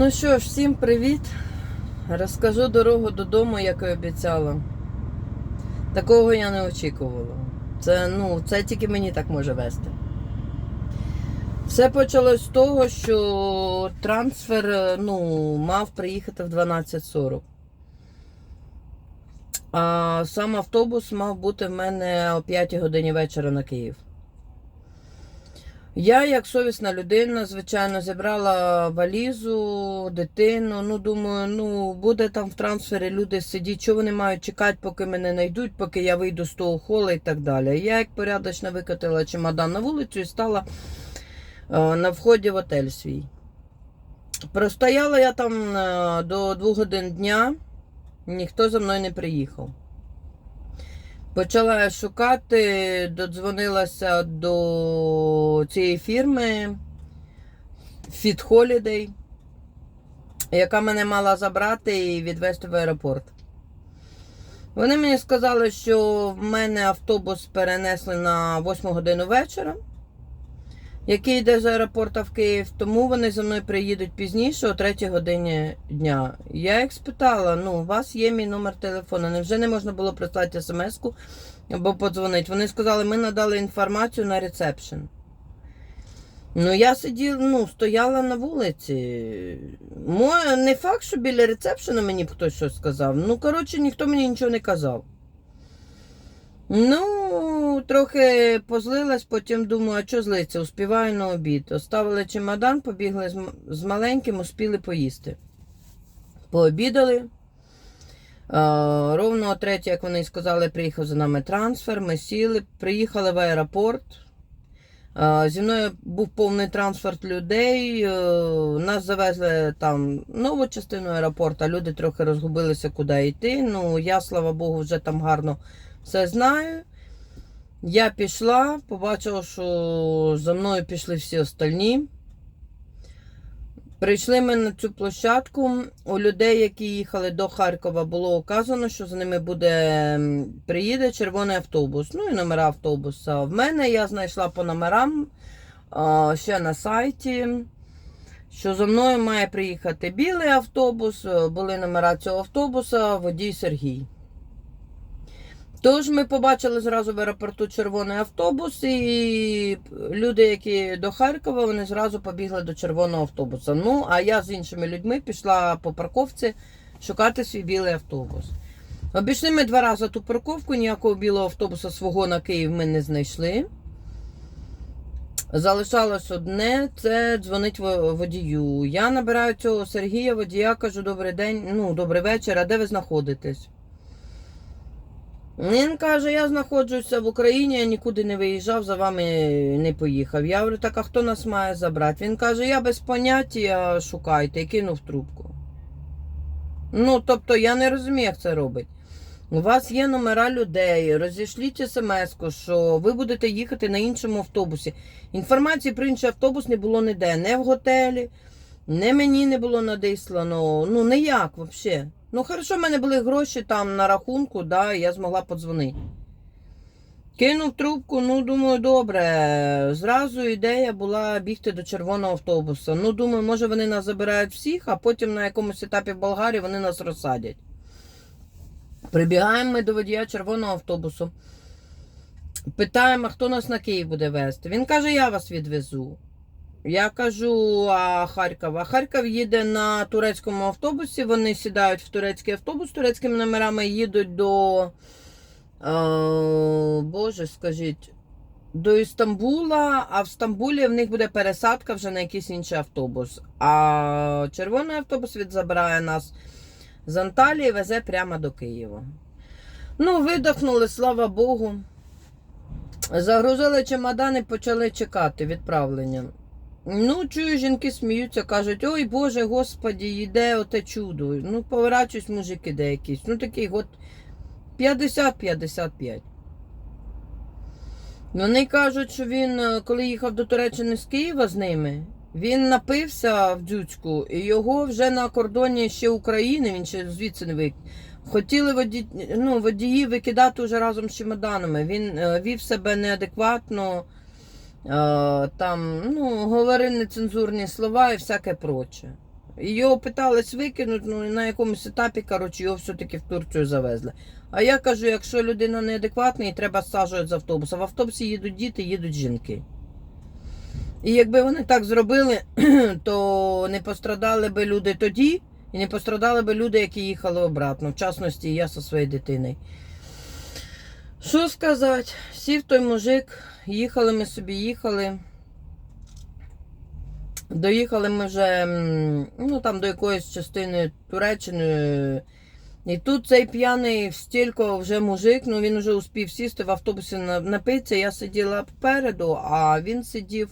Ну що ж, всім привіт. Розкажу дорогу додому, як і обіцяла. Такого я не очікувала. Це, ну, це тільки мені так може вести. Все почалось з того, що трансфер е, ну, мав приїхати в 12.40. А сам автобус мав бути в мене о 5 годині вечора на Київ. Я, як совісна людина, звичайно, зібрала валізу, дитину. Ну, думаю, ну буде там в трансфері люди сидіти, що вони мають чекати, поки мене знайдуть, поки я вийду з того хола і так далі. Я, як порядочно викотила чемодан на вулицю і стала е, на вході в отель свій. Простояла я там е, до двох годин дня, ніхто за мною не приїхав. Почала шукати, додзвонилася до цієї фірми Fit Holiday, яка мене мала забрати і відвезти в аеропорт. Вони мені сказали, що в мене автобус перенесли на 8 годину вечора, який йде з аеропорту в Київ, тому вони за мною приїдуть пізніше, о 3 годині дня. Я їх спитала: ну, у вас є мій номер телефону, невже не можна було прислати смс-ку або подзвонити? Вони сказали, ми надали інформацію на ресепшн. Ну, я сиділа, ну, стояла на вулиці. Мо- Не факт, що біля ресепшена мені хтось щось сказав. Ну, коротше, ніхто мені нічого не казав. Ну, трохи позлилась, потім думаю, а що злиться, успіваю на обід. Оставили чемодан, побігли з, з маленьким, успіли поїсти. Пообідали. Ровно о третій, як вони сказали, приїхав за нами трансфер. Ми сіли, приїхали в аеропорт. Зі мною був повний транспорт людей. е, Нас завезли там нову частину аеропорту, люди трохи розгубилися, куди йти. Ну, я, слава Богу, вже там гарно все знаю. Я пішла, побачила, що за мною пішли всі остальні. Прийшли ми на цю площадку. У людей, які їхали до Харкова, було указано, що за ними буде приїде червоний автобус. Ну і номера автобуса. В мене я знайшла по номерам ще на сайті, що за мною має приїхати білий автобус. Були номера цього автобуса, водій Сергій. Тож ми побачили зразу в аеропорту червоний автобус, і люди, які до Харкова, вони зразу побігли до червоного автобуса. Ну, а я з іншими людьми пішла по парковці шукати свій білий автобус. Обійшли ми два рази ту парковку, ніякого білого автобуса свого на Київ ми не знайшли. Залишалось одне це дзвонить водію. Я набираю цього Сергія водія, кажу, добрий день, ну, добрий вечір, а де ви знаходитесь? Він каже, я знаходжуся в Україні, я нікуди не виїжджав, за вами не поїхав. Я говорю, так а хто нас має забрати? Він каже, я без поняття шукайте і кинув трубку. Ну, тобто, я не розумію, як це робить. У вас є номера людей, розійшліть смс-ку, що ви будете їхати на іншому автобусі. Інформації про інший автобус не було ніде, не в готелі, не мені не було надіслано. Ну, ніяк взагалі. Ну, хорошо, в мене були гроші там на рахунку, да, і я змогла подзвонити. Кинув трубку, ну думаю, добре. Зразу ідея була бігти до червоного автобуса. Ну, думаю, може вони нас забирають всіх, а потім на якомусь етапі в Болгарії вони нас розсадять. Прибігаємо ми до водія червоного автобусу. Питаємо, хто нас на Київ буде везти. Він каже, я вас відвезу. Я кажу, а Харків. А Харків їде на турецькому автобусі. Вони сідають в турецький автобус турецькими номерами їдуть до. Е, Боже, скажіть, до Істамбула, а в Стамбулі в них буде пересадка вже на якийсь інший автобус. А червоний автобус відзабирає нас з Анталії везе прямо до Києва. Ну, видохнули, слава Богу. Загрузили чемодани, почали чекати відправлення. Ну, чую, жінки сміються, кажуть, ой Боже, Господі, йде оте чудо. Ну, поворачуюсь, мужик іде якийсь. Ну, такий год 50-55. Вони кажуть, що він, е, коли їхав до Туреччини з Києва з ними, він напився в дзюцьку, і його вже на кордоні ще України, він ще звідси не вик. Хотіли воді... ну, водії викидати вже разом з чемоданами. Він е, вів себе неадекватно, там, ну, говорив нецензурні слова і всяке проче. Його питались викинути, ну і на якомусь етапі, коротше, його все-таки в Турцію завезли. А я кажу, якщо людина неадекватна, і треба саджувати з автобуса. В автобусі їдуть діти, їдуть жінки. І якби вони так зробили, то не пострадали би люди тоді, і не пострадали би люди, які їхали обратно. В частності, я зі своєю дитиною. Що сказати? Сів той мужик, їхали ми собі, їхали. Доїхали ми вже ну, там, до якоїсь частини Туреччини. І тут цей п'яний в стілько вже мужик, ну він вже успів сісти в автобусі напитися. Я сиділа попереду, а він сидів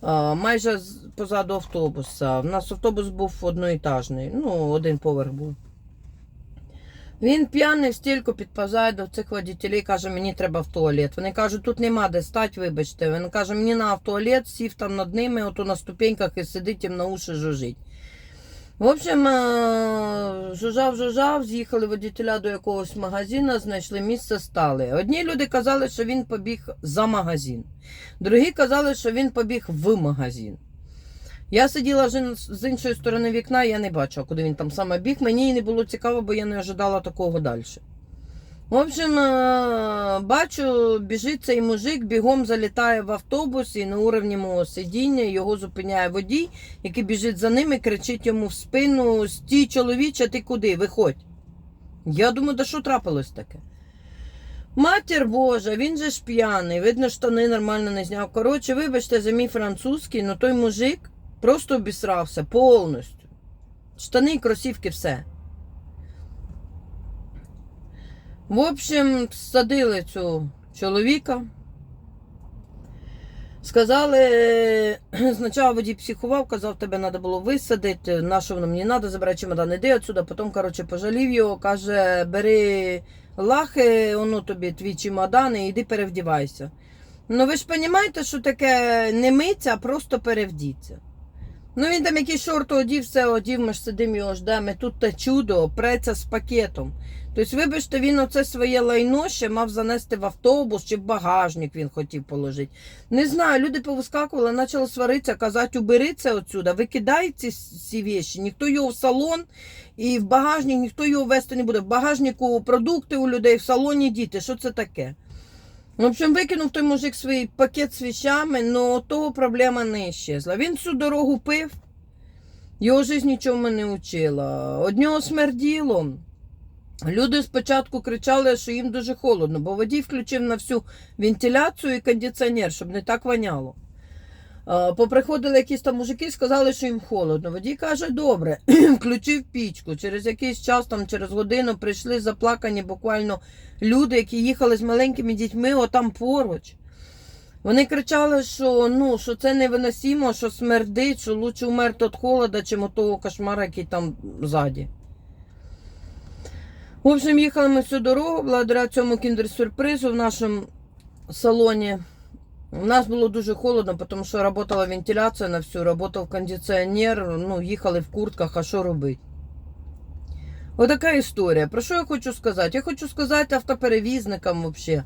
а, майже позаду автобуса. У нас автобус був одноетажний, ну, один поверх був. Він п'яний в стільки підповзає до цих водителів, каже, мені треба в туалет. Вони кажуть, тут нема де стати, вибачте. Він каже, мені на туалет, сів там над ними, ото на ступеньках і сидить їм на уші жужить. В общем, е, жужжав, жужжав, з'їхали водителя до якогось магазину, знайшли місце, стали. Одні люди казали, що він побіг за магазин. Другі казали, що він побіг в магазин. Я сиділа вже з іншої сторони вікна, я не бачила, куди він там саме біг. Мені і не було цікаво, бо я не ожидала такого далі. В общем, е, бачу, біжить цей мужик, бігом залітає в автобус і на уровні мого сидіння його зупиняє водій, який біжить за ним і кричить йому в спину: стій, чоловіче, ти куди? Виходь. Я думаю, да що трапилось таке? Матір Божа, він же ж п'яний, видно, штани нормально не зняв. Коротше, вибачте за мій французький, але той мужик просто обісрався повністю. Штани, кросівки, все. В общем, садили цього чоловіка. Сказали, спочатку водій психував, казав, тебе треба було висадити, на що воно мені треба, забирай чемодан, іди отсюди. Потім, коротше, пожалів його, каже, бери лахи, воно тобі твій чемодан і йди перевдівайся. Ну ви ж розумієте, що таке не миться, а просто перевдіться. Ну він там якісь шорти одів, все одів, ми ж сидимо його ждемо. Тут те чудо, преться з пакетом. Тобто, вибачте, він оце своє лайно ще мав занести в автобус чи в багажник він хотів положити. Не знаю, люди повискакували, почали сваритися, казати, убери це отсюда, викидай ці всі віші, ніхто його в салон і в багажник, ніхто його вести не буде. В багажнику продукти у людей, в салоні діти. Що це таке? В общем, викинув той мужик свій пакет з вещами, але того проблема не щезла. Він всю дорогу пив, його життя нічого не вчила. Од нього смерділо. Люди спочатку кричали, що їм дуже холодно, бо водій включив на всю вентиляцію і кондиціонер, щоб не так воняло. Поприходили якісь там мужики, сказали, що їм холодно. Водій каже, добре, включив пічку. Через якийсь час, там через годину, прийшли заплакані буквально люди, які їхали з маленькими дітьми, отам поруч. Вони кричали, що ну, що це невиносимо, що смердить, що лучше умерти від холода, чим від того кошмара, який там ззаді. В общем, їхали ми всю дорогу, благодаря цьому кіндер-сюрпризу в нашому салоні. У нас було дуже холодно, тому що працювала вентиляція на всю, працював кондиціонер, ну, їхали в куртках, а що робити? Отака історія. Про що я хочу сказати? Я хочу сказати автоперевізникам взагалі,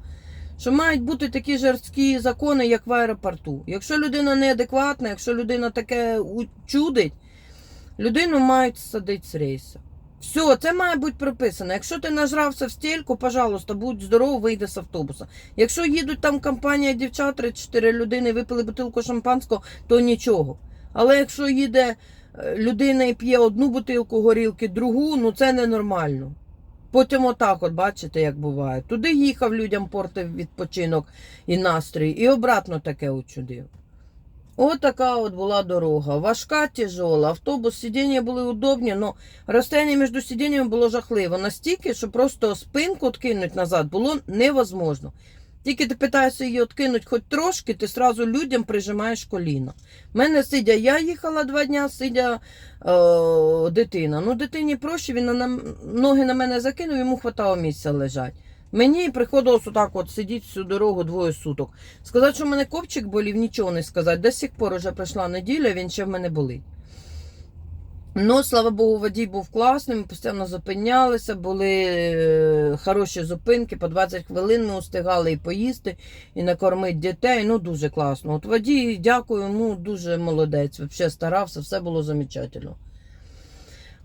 що мають бути такі жорсткі закони, як в аеропорту. Якщо людина неадекватна, якщо людина таке чудить, людину мають садити з рейсу. Все, це має бути прописано. Якщо ти нажрався в стільку, пожалуйста, будь здоров, вийди з автобуса. Якщо їдуть там компанія дівчат, 3-4 людини, випили бутилку шампанського, то нічого. Але якщо їде е, людина і п'є одну бутилку горілки, другу, ну це ненормально. Потім отак, от бачите, як буває. Туди їхав людям портив відпочинок і настрій, і обратно таке учудив. От от була дорога. Важка, тяжола. Автобус, сидіння були удобні, але розстояння між сидіннями було жахливо. Настільки, що просто спинку відкинути назад було невозможно. Тільки ти питаєшся її відкинути хоч трошки, ти одразу людям прижимаєш коліно. У мене сидя, я їхала два дня, сидя е, дитина. Ну, дитині проще, він на, ноги на мене закинув, йому хватало місця лежать. Мені приходилось отак от сидіти всю дорогу двоє суток. Сказати, що в мене копчик болів, нічого не сказати. До сих пор вже пройшла неділя, він ще в мене болить. Ну, слава Богу, водій був класним, ми постійно зупинялися, були е, хороші зупинки, по 20 хвилин ми встигали і поїсти, і накормити дітей. Ну, дуже класно. От водій, дякую йому, дуже молодець. Взагалі старався, все було замечательно.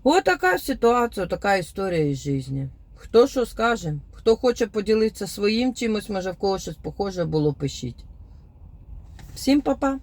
Ось така ситуація, така історія із житті. Хто що скаже, хто хоче поділитися своїм чимось, може в когось щось похоже було, пишіть. Всім па-па!